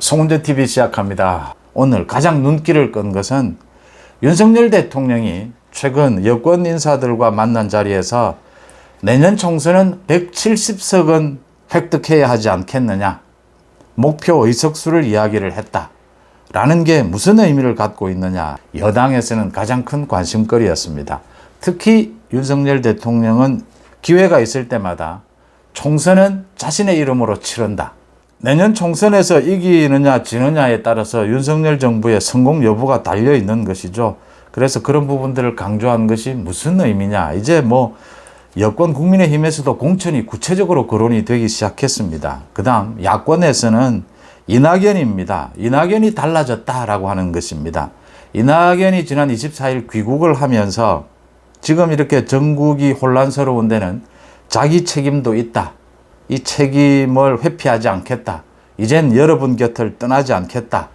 송은재 TV 시작합니다. 오늘 가장 눈길을 끈 것은 윤석열 대통령이 최근 여권 인사들과 만난 자리에서 내년 총선은 170석은 획득해야 하지 않겠느냐. 목표 의석수를 이야기를 했다. 라는 게 무슨 의미를 갖고 있느냐. 여당에서는 가장 큰 관심거리였습니다. 특히 윤석열 대통령은 기회가 있을 때마다 총선은 자신의 이름으로 치른다. 내년 총선에서 이기느냐 지느냐에 따라서 윤석열 정부의 성공 여부가 달려 있는 것이죠. 그래서 그런 부분들을 강조한 것이 무슨 의미냐. 이제 뭐 여권 국민의힘에서도 공천이 구체적으로 거론이 되기 시작했습니다. 그 다음 야권에서는 이낙연입니다. 이낙연이 달라졌다라고 하는 것입니다. 이낙연이 지난 24일 귀국을 하면서 지금 이렇게 전국이 혼란스러운 데는 자기 책임도 있다. 이 책임을 회피하지 않겠다. 이젠 여러분 곁을 떠나지 않겠다.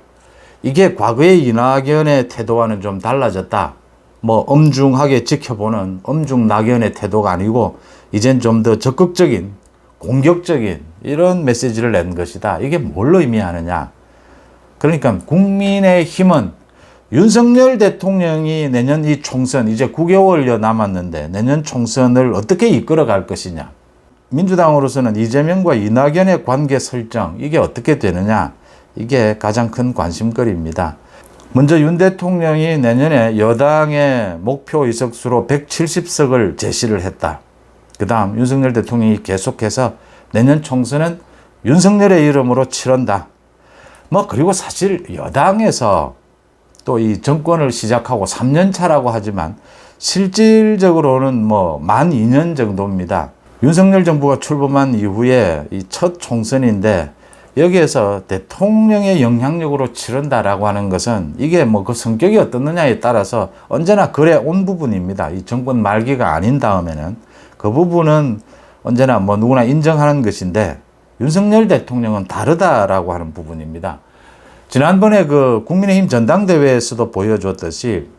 이게 과거의 이낙연의 태도와는 좀 달라졌다. 뭐 엄중하게 지켜보는 엄중 낙연의 태도가 아니고 이젠 좀 더 적극적인 공격적인 이런 메시지를 낸 것이다. 이게 뭘 의미하느냐? 그러니까 국민의 힘은 윤석열 대통령이 내년 이 총선 이제 9개월여 남았는데 내년 총선을 어떻게 이끌어 갈 것이냐? 민주당으로서는 이재명과 이낙연의 관계 설정 이게 어떻게 되느냐? 이게 가장 큰 관심거리입니다. 먼저 윤 대통령이 내년에 여당의 목표 의석수로 170석을 제시를 했다. 그 다음 윤석열 대통령이 계속해서 내년 총선은 윤석열의 이름으로 치른다. 뭐 그리고 사실 여당에서 또 이 정권을 시작하고 3년 차라고 하지만 실질적으로는 뭐 만 2년 정도입니다. 윤석열 정부가 출범한 이후에 이 첫 총선인데 여기에서 대통령의 영향력으로 치른다라고 하는 것은 이게 뭐 그 성격이 어떻느냐에 따라서 언제나 그래 온 부분입니다. 이 정권 말기가 아닌 다음에는 그 부분은 언제나 뭐 누구나 인정하는 것인데 윤석열 대통령은 다르다라고 하는 부분입니다. 지난번에 그 국민의힘 전당대회에서도 보여줬듯이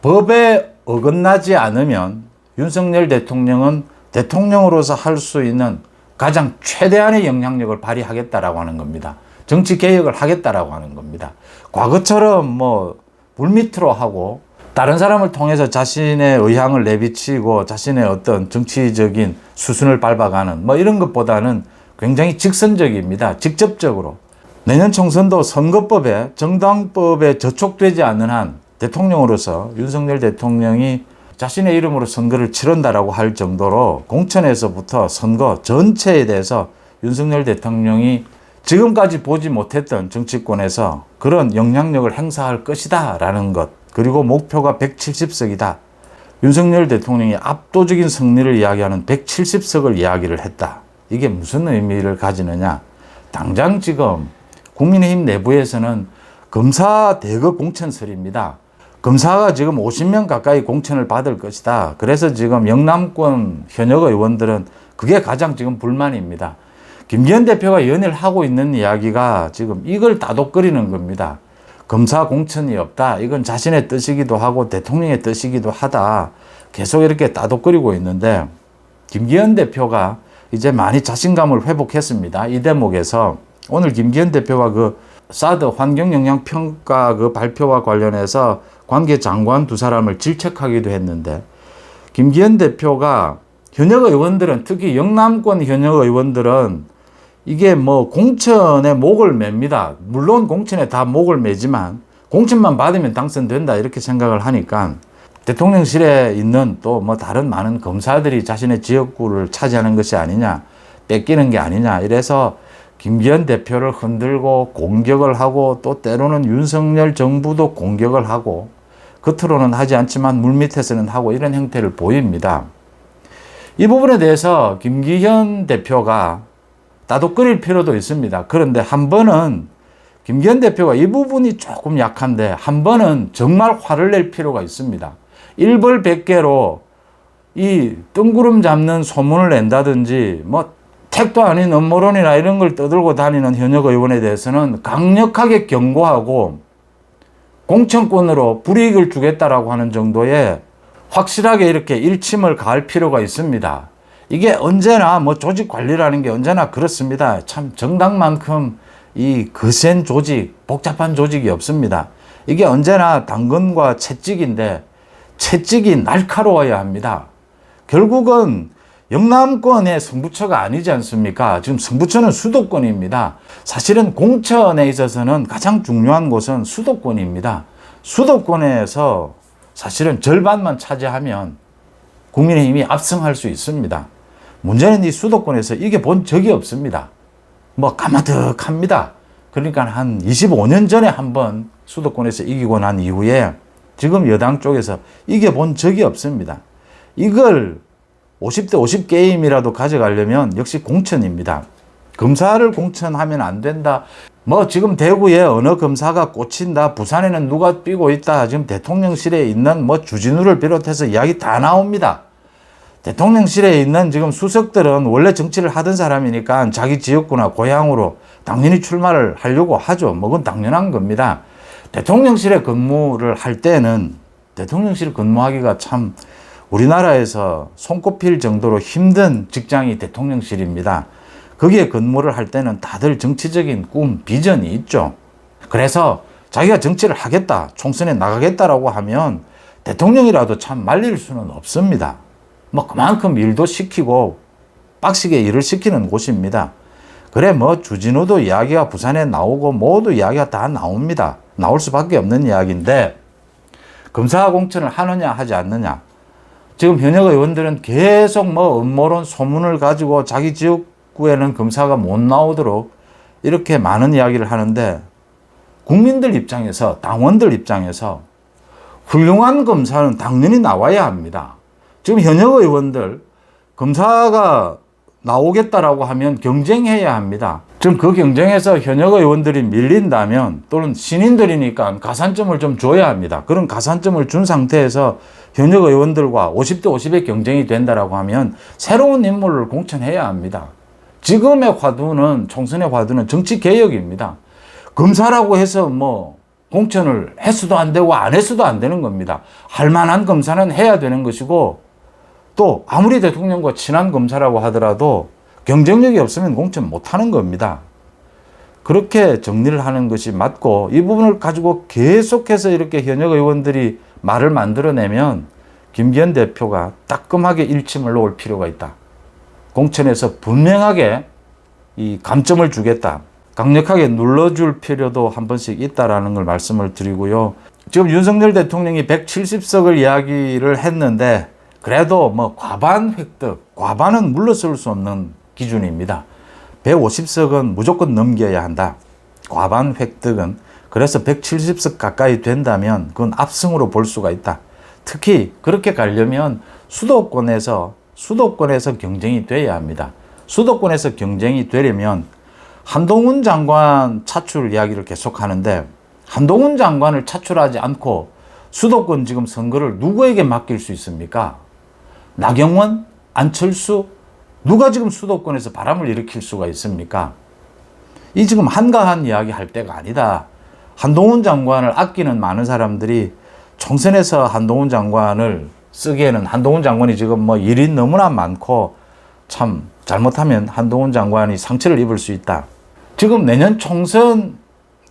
법에 어긋나지 않으면 윤석열 대통령은 대통령으로서 할 수 있는 가장 최대한의 영향력을 발휘하겠다라고 하는 겁니다. 정치 개혁을 하겠다라고 하는 겁니다. 과거처럼 뭐 물밑으로 하고 다른 사람을 통해서 자신의 의향을 내비치고 자신의 어떤 정치적인 수순을 밟아가는 뭐 이런 것보다는 굉장히 직선적입니다. 직접적으로. 내년 총선도 선거법에 정당법에 저촉되지 않는 한 대통령으로서 윤석열 대통령이 자신의 이름으로 선거를 치른다라고 할 정도로 공천에서부터 선거 전체에 대해서 윤석열 대통령이 지금까지 보지 못했던 정치권에서 그런 영향력을 행사할 것이다 라는 것 그리고 목표가 170석이다. 윤석열 대통령이 압도적인 승리를 이야기하는 170석을 이야기를 했다. 이게 무슨 의미를 가지느냐. 당장 지금 국민의힘 내부에서는 검사 대거 공천설입니다. 검사가 지금 50명 가까이 공천을 받을 것이다. 그래서 지금 영남권 현역 의원들은 그게 가장 지금 불만입니다. 김기현 대표가 연일 하고 있는 이야기가 지금 이걸 따독거리는 겁니다. 검사 공천이 없다. 이건 자신의 뜻이기도 하고 대통령의 뜻이기도 하다. 계속 이렇게 따독거리고 있는데 김기현 대표가 이제 많이 자신감을 회복했습니다. 이 대목에서 오늘 김기현 대표가 그 사드 환경영향평가 그 발표와 관련해서 관계 장관 두 사람을 질책하기도 했는데 김기현 대표가 현역 의원들은 특히 영남권 현역 의원들은 이게 뭐 공천에 목을 맵니다. 물론 공천에 다 목을 매지만 공천만 받으면 당선된다 이렇게 생각을 하니까 대통령실에 있는 또 뭐 다른 많은 검사들이 자신의 지역구를 차지하는 것이 아니냐 뺏기는 게 아니냐 이래서 김기현 대표를 흔들고 공격을 하고 또 때로는 윤석열 정부도 공격을 하고 겉으로는 하지 않지만 물밑에서는 하고 이런 형태를 보입니다. 이 부분에 대해서 김기현 대표가 따독거릴 필요도 있습니다. 그런데 한 번은 김기현 대표가 이 부분이 조금 약한데 한 번은 정말 화를 낼 필요가 있습니다. 일벌백계로 이 뜬구름 잡는 소문을 낸다든지 뭐 택도 아닌 음모론이나 이런 걸 떠들고 다니는 현역 의원에 대해서는 강력하게 경고하고 공천권으로 불이익을 주겠다라고 하는 정도의 확실하게 이렇게 일침을 가할 필요가 있습니다. 이게 언제나 뭐 조직 관리라는 게 언제나 그렇습니다. 참 정당만큼 이 거센 조직, 복잡한 조직이 없습니다. 이게 언제나 당근과 채찍인데 채찍이 날카로워야 합니다. 결국은 영남권의 승부처가 아니지 않습니까? 지금 승부처는 수도권입니다. 사실은 공천에 있어서는 가장 중요한 곳은 수도권입니다. 수도권에서 사실은 절반만 차지하면 국민의힘이 압승할 수 있습니다. 문제는 이 수도권에서 이게 본 적이 없습니다. 뭐 까마득합니다. 그러니까 한 25년 전에 한번 수도권에서 이기고 난 이후에 지금 여당 쪽에서 이겨본 적이 없습니다. 이걸 50대 50 게임이라도 가져가려면 역시 공천입니다. 검사를 공천하면 안 된다. 뭐 지금 대구에 어느 검사가 꽂힌다. 부산에는 누가 뛰고 있다. 지금 대통령실에 있는 뭐 주진우를 비롯해서 이야기 다 나옵니다. 대통령실에 있는 지금 수석들은 원래 정치를 하던 사람이니까 자기 지역구나 고향으로 당연히 출마를 하려고 하죠. 뭐 그건 당연한 겁니다. 대통령실에 근무를 할 때는 대통령실 근무하기가 참 우리나라에서 손꼽힐 정도로 힘든 직장이 대통령실입니다. 거기에 근무를 할 때는 다들 정치적인 꿈, 비전이 있죠. 그래서 자기가 정치를 하겠다, 총선에 나가겠다라고 하면 대통령이라도 참 말릴 수는 없습니다. 뭐 그만큼 일도 시키고 빡시게 일을 시키는 곳입니다. 그래 뭐 주진우도 이야기가 부산에 나오고 모두 이야기가 다 나옵니다. 나올 수밖에 없는 이야기인데 검사 공천을 하느냐 하지 않느냐. 지금 현역 의원들은 계속 뭐 음모론 소문을 가지고 자기 지역구에는 검사가 못 나오도록 이렇게 많은 이야기를 하는데 국민들 입장에서 당원들 입장에서 훌륭한 검사는 당연히 나와야 합니다. 지금 현역 의원들 검사가 나오겠다라고 하면 경쟁해야 합니다. 지금 그 경쟁에서 현역 의원들이 밀린다면 또는 신인들이니까 가산점을 좀 줘야 합니다. 그런 가산점을 준 상태에서 현역 의원들과 50대 50의 경쟁이 된다라고 하면 새로운 인물을 공천해야 합니다. 지금의 화두는 총선의 화두는 정치 개혁입니다. 검사라고 해서 뭐 공천을 했어도 안 되고 안 했어도 안 되는 겁니다. 할 만한 검사는 해야 되는 것이고 또 아무리 대통령과 친한 검사라고 하더라도 경쟁력이 없으면 공천 못 하는 겁니다. 그렇게 정리를 하는 것이 맞고 이 부분을 가지고 계속해서 이렇게 현역 의원들이 말을 만들어내면 김기현 대표가 따끔하게 일침을 놓을 필요가 있다. 공천에서 분명하게 이 감점을 주겠다. 강력하게 눌러줄 필요도 한 번씩 있다라는 걸 말씀을 드리고요. 지금 윤석열 대통령이 170석을 이야기를 했는데 그래도 뭐 과반 획득, 과반은 물러설 수 없는 기준입니다. 150석은 무조건 넘겨야 한다. 과반 획득은 그래서 170석 가까이 된다면 그건 압승으로 볼 수가 있다. 특히 그렇게 가려면 수도권에서 수도권에서 경쟁이 돼야 합니다. 수도권에서 경쟁이 되려면 한동훈 장관 차출 이야기를 계속 하는데 한동훈 장관을 차출하지 않고 수도권 지금 선거를 누구에게 맡길 수 있습니까? 나경원, 안철수, 누가 지금 수도권에서 바람을 일으킬 수가 있습니까? 이 지금 한가한 이야기 할 때가 아니다. 한동훈 장관을 아끼는 많은 사람들이 총선에서 한동훈 장관을 쓰기에는 한동훈 장관이 지금 뭐 일이 너무나 많고 참 잘못하면 한동훈 장관이 상처를 입을 수 있다. 지금 내년 총선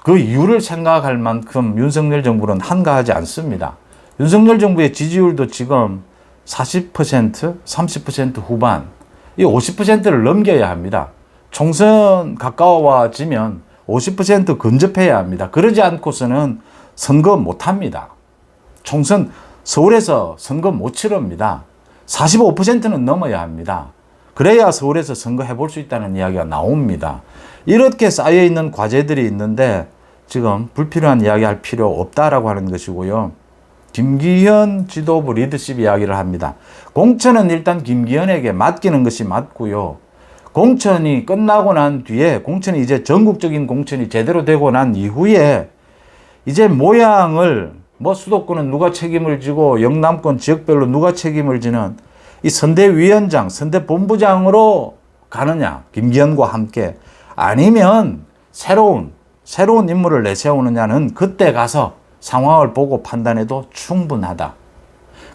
그 이유를 생각할 만큼 윤석열 정부는 한가하지 않습니다. 윤석열 정부의 지지율도 지금 40%, 30% 후반, 이 50%를 넘겨야 합니다. 총선 가까워지면 50% 근접해야 합니다. 그러지 않고서는 선거 못 합니다. 총선 서울에서 선거 못 치릅니다. 45%는 넘어야 합니다. 그래야 서울에서 선거 해 볼 수 있다는 이야기가 나옵니다. 이렇게 쌓여 있는 과제들이 있는데 지금 불필요한 이야기 할 필요 없다라고 하는 것이고요. 김기현 지도부 리더십 이야기를 합니다. 공천은 일단 김기현에게 맡기는 것이 맞고요. 공천이 끝나고 난 뒤에 공천이 이제 전국적인 공천이 제대로 되고 난 이후에 이제 모양을 뭐 수도권은 누가 책임을 지고 영남권 지역별로 누가 책임을 지는 이 선대위원장, 선대본부장으로 가느냐 김기현과 함께 아니면 새로운 새로운 인물을 내세우느냐는 그때 가서 상황을 보고 판단해도 충분하다.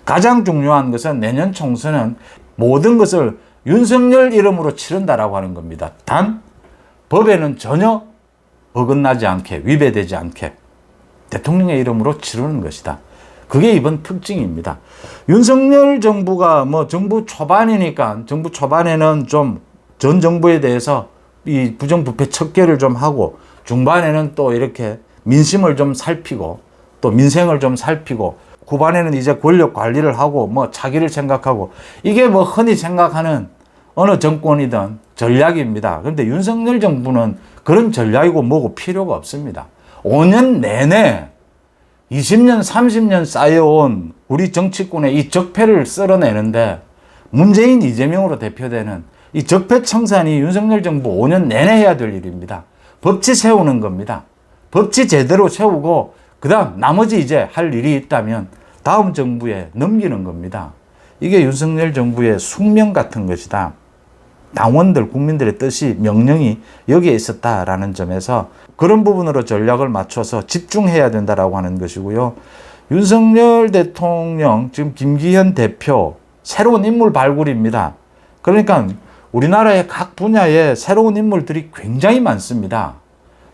가장 중요한 것은 내년 총선은 모든 것을 윤석열 이름으로 치른다라고 하는 겁니다. 단 법에는 전혀 어긋나지 않게 위배되지 않게 대통령의 이름으로 치르는 것이다. 그게 이번 특징입니다. 윤석열 정부가 뭐 정부 초반이니까 정부 초반에는 좀 전 정부에 대해서 이 부정부패 척결을 좀 하고 중반에는 또 이렇게 민심을 좀 살피고 또 민생을 좀 살피고 후반에는 이제 권력 관리를 하고 뭐 자기를 생각하고 이게 뭐 흔히 생각하는 어느 정권이든 전략입니다. 그런데 윤석열 정부는 그런 전략이고 뭐고 필요가 없습니다. 5년 내내 20년, 30년 쌓여온 우리 정치권의 이 적폐를 쓸어내는데 문재인, 이재명으로 대표되는 이 적폐 청산이 윤석열 정부 5년 내내 해야 될 일입니다. 법치 세우는 겁니다. 법치 제대로 세우고 그 다음 나머지 이제 할 일이 있다면 다음 정부에 넘기는 겁니다. 이게 윤석열 정부의 숙명 같은 것이다. 당원들, 국민들의 뜻이, 명령이 여기에 있었다라는 점에서 그런 부분으로 전략을 맞춰서 집중해야 된다라고 하는 것이고요. 윤석열 대통령, 지금 김기현 대표, 새로운 인물 발굴입니다. 그러니까 우리나라의 각 분야에 새로운 인물들이 굉장히 많습니다.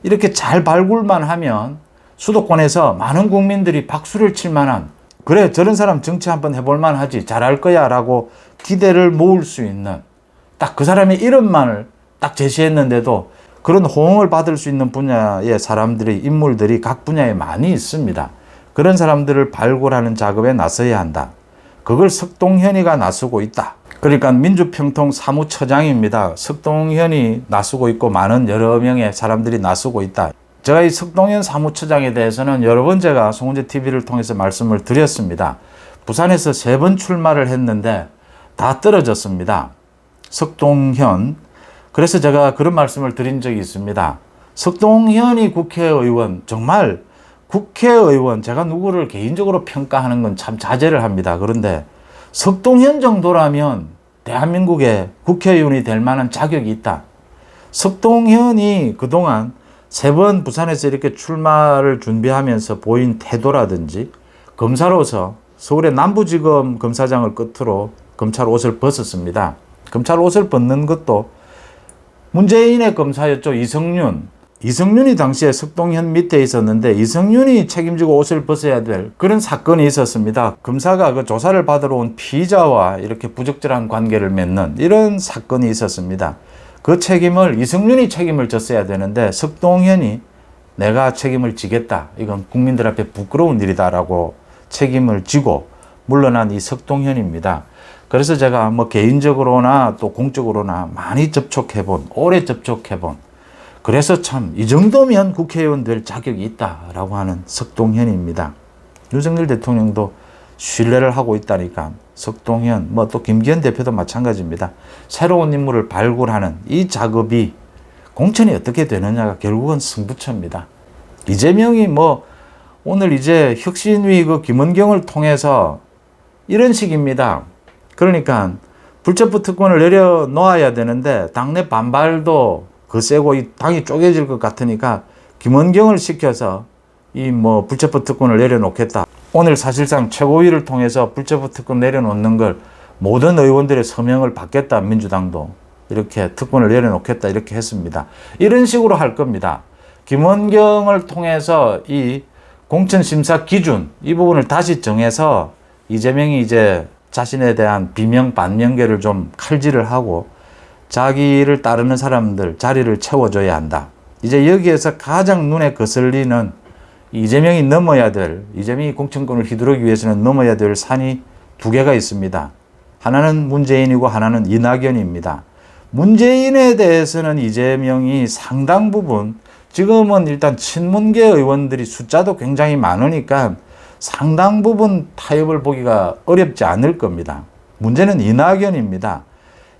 이렇게 잘 발굴만 하면 수도권에서 많은 국민들이 박수를 칠 만한 그래 저런 사람 정치 한번 해볼 만하지 잘할 거야 라고 기대를 모을 수 있는 딱 그 사람의 이름만을 딱 제시했는데도 그런 호응을 받을 수 있는 분야의 사람들이 인물들이 각 분야에 많이 있습니다. 그런 사람들을 발굴하는 작업에 나서야 한다. 그걸 석동현이가 나서고 있다. 그러니까 민주평통 사무처장입니다. 석동현이 나서고 있고 많은 여러 명의 사람들이 나서고 있다. 제가 이 석동현 사무처장에 대해서는 여러 번 제가 송은재 TV를 통해서 말씀을 드렸습니다. 부산에서 세 번 출마를 했는데 다 떨어졌습니다. 석동현. 그래서 제가 그런 말씀을 드린 적이 있습니다. 석동현이 국회의원, 정말 국회의원, 제가 누구를 개인적으로 평가하는 건 참 자제를 합니다. 그런데 석동현 정도라면 대한민국의 국회의원이 될 만한 자격이 있다. 석동현이 그동안 세 번 부산에서 이렇게 출마를 준비하면서 보인 태도라든지 검사로서 서울의 남부지검 검사장을 끝으로 검찰 옷을 벗었습니다. 검찰 옷을 벗는 것도 문재인의 검사였죠. 이성윤. 이성윤이 당시에 석동현 밑에 있었는데 이성윤이 책임지고 옷을 벗어야 될 그런 사건이 있었습니다. 검사가 그 조사를 받으러 온 피의자와 이렇게 부적절한 관계를 맺는 이런 사건이 있었습니다. 그 책임을 이성윤이 책임을 졌어야 되는데 석동현이 내가 책임을 지겠다. 이건 국민들 앞에 부끄러운 일이다라고 책임을 지고 물러난 이 석동현입니다. 그래서 제가 뭐 개인적으로나 또 공적으로나 많이 접촉해본, 오래 접촉해본 그래서 참 이 정도면 국회의원 될 자격이 있다라고 하는 석동현입니다. 윤석열 대통령도 신뢰를 하고 있다니까 석동현 뭐 또 김기현 대표도 마찬가지입니다. 새로운 인물을 발굴하는 이 작업이 공천이 어떻게 되느냐가 결국은 승부처입니다. 이재명이 뭐 오늘 이제 혁신위 그 김은경을 통해서 이런 식입니다. 그러니까 불체포 특권을 내려놓아야 되는데 당내 반발도 거세고 이 당이 쪼개질 것 같으니까 김원경을 시켜서 이 뭐 불체포 특권을 내려놓겠다. 오늘 사실상 최고위를 통해서 불체포 특권 내려놓는 걸 모든 의원들의 서명을 받겠다. 민주당도 이렇게 특권을 내려놓겠다. 이렇게 했습니다. 이런 식으로 할 겁니다. 김원경을 통해서 이 공천심사 기준 이 부분을 다시 정해서 이재명이 이제 자신에 대한 비명 반명계를 좀 칼질을 하고 자기를 따르는 사람들 자리를 채워줘야 한다. 이제 여기에서 가장 눈에 거슬리는 이재명이 넘어야 될, 이재명이 공천권을 휘두르기 위해서는 넘어야 될 산이 두 개가 있습니다. 하나는 문재인이고 하나는 이낙연입니다. 문재인에 대해서는 이재명이 상당 부분, 지금은 일단 친문계 의원들이 숫자도 굉장히 많으니까 상당 부분 타협을 보기가 어렵지 않을 겁니다. 문제는 이낙연입니다.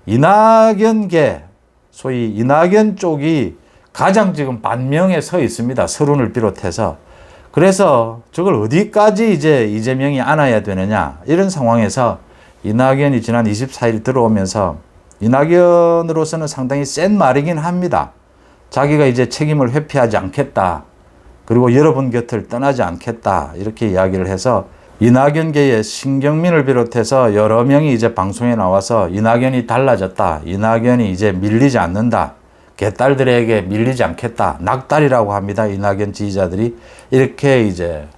이낙연계, 소위 이낙연 쪽이 가장 지금 반명에 서 있습니다. 서른을 비롯해서. 그래서 저걸 어디까지 이제 이재명이 안아야 되느냐. 이런 상황에서 이낙연이 지난 24일 들어오면서 이낙연으로서는 상당히 센 말이긴 합니다. 자기가 이제 책임을 회피하지 않겠다. 그리고 여러분 곁을 떠나지 않겠다. 이렇게 이야기를 해서 이낙연계의 신경민을 비롯해서 여러 명이 이제 방송에 나와서 이낙연이 달라졌다. 이낙연이 이제 밀리지 않는다. 개딸들에게 밀리지 않겠다. 낙달이라고 합니다. 이낙연 지지자들이 이렇게 이제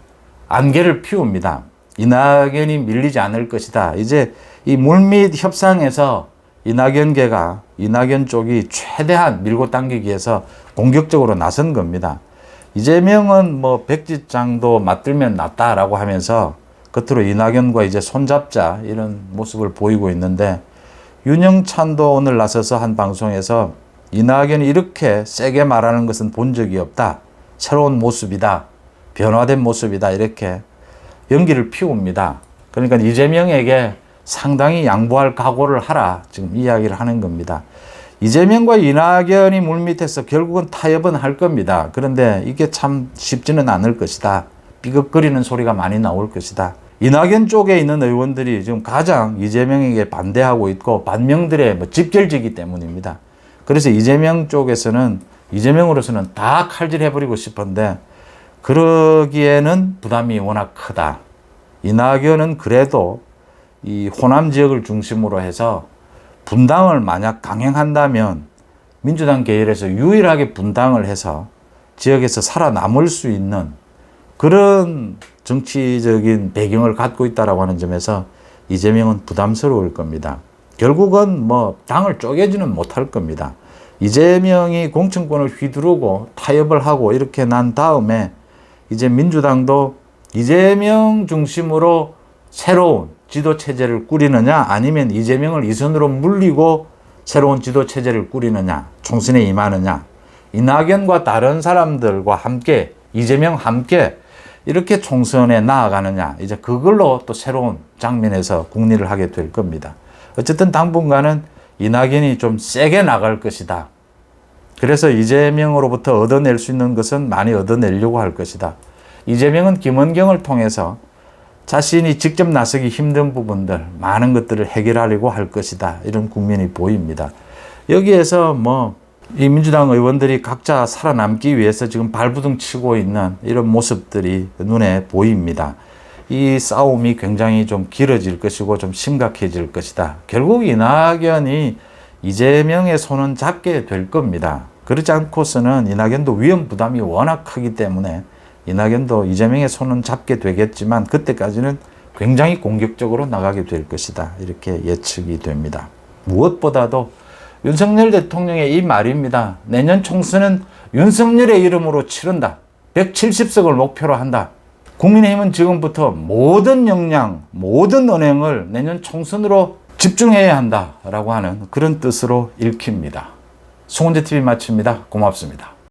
안개를 피웁니다. 이낙연이 밀리지 않을 것이다. 이제 이 물밑 협상에서 이낙연계가 이낙연 쪽이 최대한 밀고 당기기 위해서 공격적으로 나선 겁니다. 이재명은 뭐 백지장도 맞들면 낫다라고 하면서 겉으로 이낙연과 이제 손잡자 이런 모습을 보이고 있는데 윤영찬도 오늘 나서서 한 방송에서 이낙연이 이렇게 세게 말하는 것은 본 적이 없다. 새로운 모습이다. 변화된 모습이다. 이렇게 연기를 피웁니다. 그러니까 이재명에게 상당히 양보할 각오를 하라. 지금 이야기를 하는 겁니다. 이재명과 이낙연이 물밑에서 결국은 타협은 할 겁니다. 그런데 이게 참 쉽지는 않을 것이다. 삐걱거리는 소리가 많이 나올 것이다. 이낙연 쪽에 있는 의원들이 지금 가장 이재명에게 반대하고 있고 반명들의 뭐 집결지기 때문입니다. 그래서 이재명 쪽에서는 이재명으로서는 다 칼질해버리고 싶은데 그러기에는 부담이 워낙 크다. 이낙연은 그래도 이 호남 지역을 중심으로 해서 분당을 만약 강행한다면 민주당 계열에서 유일하게 분당을 해서 지역에서 살아남을 수 있는 그런 정치적인 배경을 갖고 있다라고 하는 점에서 이재명은 부담스러울 겁니다. 결국은 뭐 당을 쪼개지는 못할 겁니다. 이재명이 공천권을 휘두르고 타협을 하고 이렇게 난 다음에 이제 민주당도 이재명 중심으로 새로운 지도 체제를 꾸리느냐 아니면 이재명을 이선으로 물리고 새로운 지도 체제를 꾸리느냐 총선에 임하느냐 이낙연과 다른 사람들과 함께 이재명 함께 이렇게 총선에 나아가느냐 이제 그걸로 또 새로운 장면에서 국리를 하게 될 겁니다. 어쨌든 당분간은 이낙연이 좀 세게 나갈 것이다. 그래서 이재명으로부터 얻어낼 수 있는 것은 많이 얻어내려고 할 것이다. 이재명은 김원경을 통해서 자신이 직접 나서기 힘든 부분들, 많은 것들을 해결하려고 할 것이다. 이런 국면이 보입니다. 여기에서 뭐, 이 민주당 의원들이 각자 살아남기 위해서 지금 발부둥 치고 있는 이런 모습들이 눈에 보입니다. 이 싸움이 굉장히 좀 길어질 것이고 좀 심각해질 것이다. 결국 이낙연이 이재명의 손은 잡게 될 겁니다. 그렇지 않고서는 이낙연도 위험 부담이 워낙 크기 때문에 이낙연도 이재명의 손은 잡게 되겠지만 그때까지는 굉장히 공격적으로 나가게 될 것이다. 이렇게 예측이 됩니다. 무엇보다도 윤석열 대통령의 이 말입니다. 내년 총선은 윤석열의 이름으로 치른다. 170석을 목표로 한다. 국민의힘은 지금부터 모든 역량, 모든 언행을 내년 총선으로 집중해야 한다라고 하는 그런 뜻으로 읽힙니다. 송은재 TV 마칩니다. 고맙습니다.